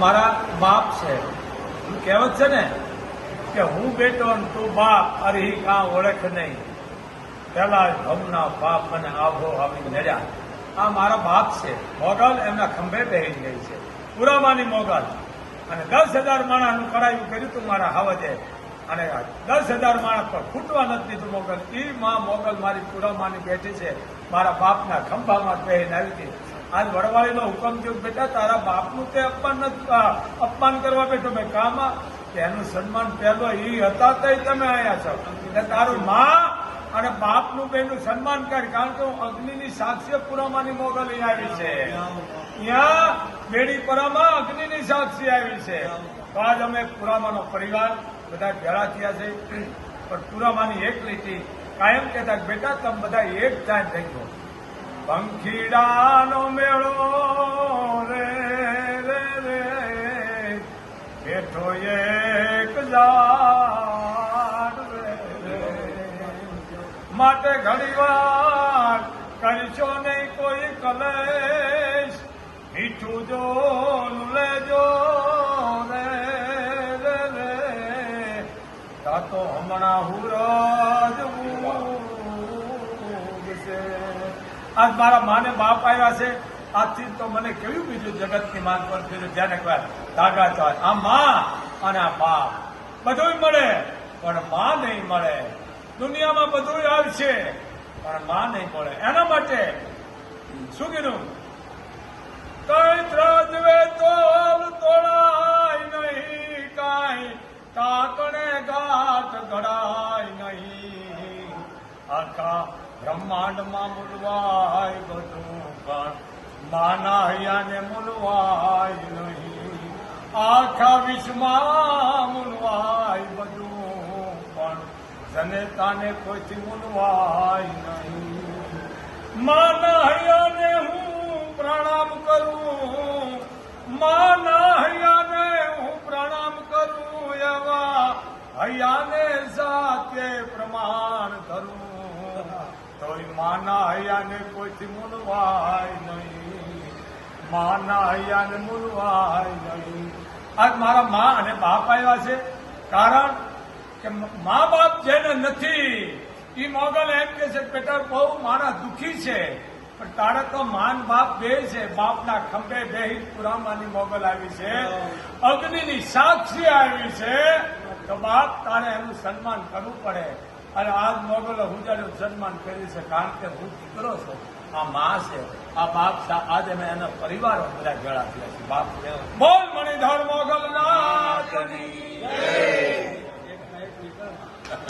મારા બાપ છે. કહેવત છે ને? કે હું બેટો ને તું બાપ અરે ઈ કાં ઓળખ નહીં. પેલા ભમના બાપ મને આભો આવી નડ્યા. આ મારા બાપ છે. મોગલ એમના ખંભે બેહી ગઈ છે. પુરામાની મોગલ. અને દસ હજાર માણસનું કરાયું કર્યું તું મારા હાવજે. અને દસ હજાર માણસ પર ખૂટવા નથી દીધું મોગલ. એ માં મોગલ મારી પુરામાની બેઠી છે. મારા બાપના ખંભામાં બેહીને આવી હતી આજ વડવાળીનો હુકમ થયો બેટા, તારા બાપનું તે અપમાન નથી અપમાન કરવા બેઠો મેં. કામાં? એનું સન્માન પહેલો એ હતા તે તમે આવ્યા છો. એટલે તારું માં અને બાપનું બેનું સન્માન કર, કારણ કે હું અગ્નિની સાક્ષી પુરામાની મોગલ આવી છે. ત્યાં બેડી પરામાં અગ્નિની સાક્ષી આવી છે. તો આજ અમે પુરામાનો પરિવાર બધા ભેળા થયા છે. પણ પુરામાની એક લીટી કાયમ કહેતા બેટા, તમે બધા એક થાય થઈ ગયો. પંખીડાનો મેળો રે રે રે. બેઠો એક જાડ રે માટે ઘણી વાર કરશો નહીં કોઈ કલેશ. મીઠું જો લેજો, રે રે રે. તા હમણાં હુરજ આજ મારા માને બાપ આવ્યા છે. આજથી તો મને કેવું બીજું જગતની માંગ પર ફેર્યું જેને કહેવાય ધાગા ચાય આ માં અને આ બાપ બધું મળે, પણ માં નહીં મળે. દુનિયામાં બધું આવશે, પણ માં નહીં મળે. એના માટે શું કીધું? કઈ ત્રાજવે તોલ આખા બ્રહ્માંડમાં મૂલવાય બધું પણ. માના હૈયાને મૂલવાય નહીં. આખા વિશ્વમાં મૂલવાય બધું પણ. જનેતાને કોઈથી મૂલવાય નહીં. માના હૈયાને હું પ્રણામ કરું. માના હૈયાને હું પ્રણામ કરું એવા હૈયાને જાતે પ્રમાણ કરું તોય માના હૈયાને કોઈથી મૂલવાય નહીં. માના હૈયાને મૂલવાય નહીં. આજ મારા મા અને બાપ આવ્યા છે. કારણ કે મા બાપ જેને નથી એ મોગલ એમ કે છે પેટર બહુ મારા દુઃખી છે. પણ તારે તો માન બાપ બે છે. બાપના ખંભે બેહી પુરામાની મોગલ આવી છે. અગ્નિની સાક્ષી આવી છે. તો બાપ તારે એનું સન્માન કરવું પડે. અને આ મોગલો હુજાડ્યું સન્માન કર્યું છે, કારણ કે હું દીકરો છે, આ મા છે, આ બાપ છે, આજે મેં એના પરિવારો બધા ગળા થયા છે. બાપ બોલ મણિધર મોગલ ના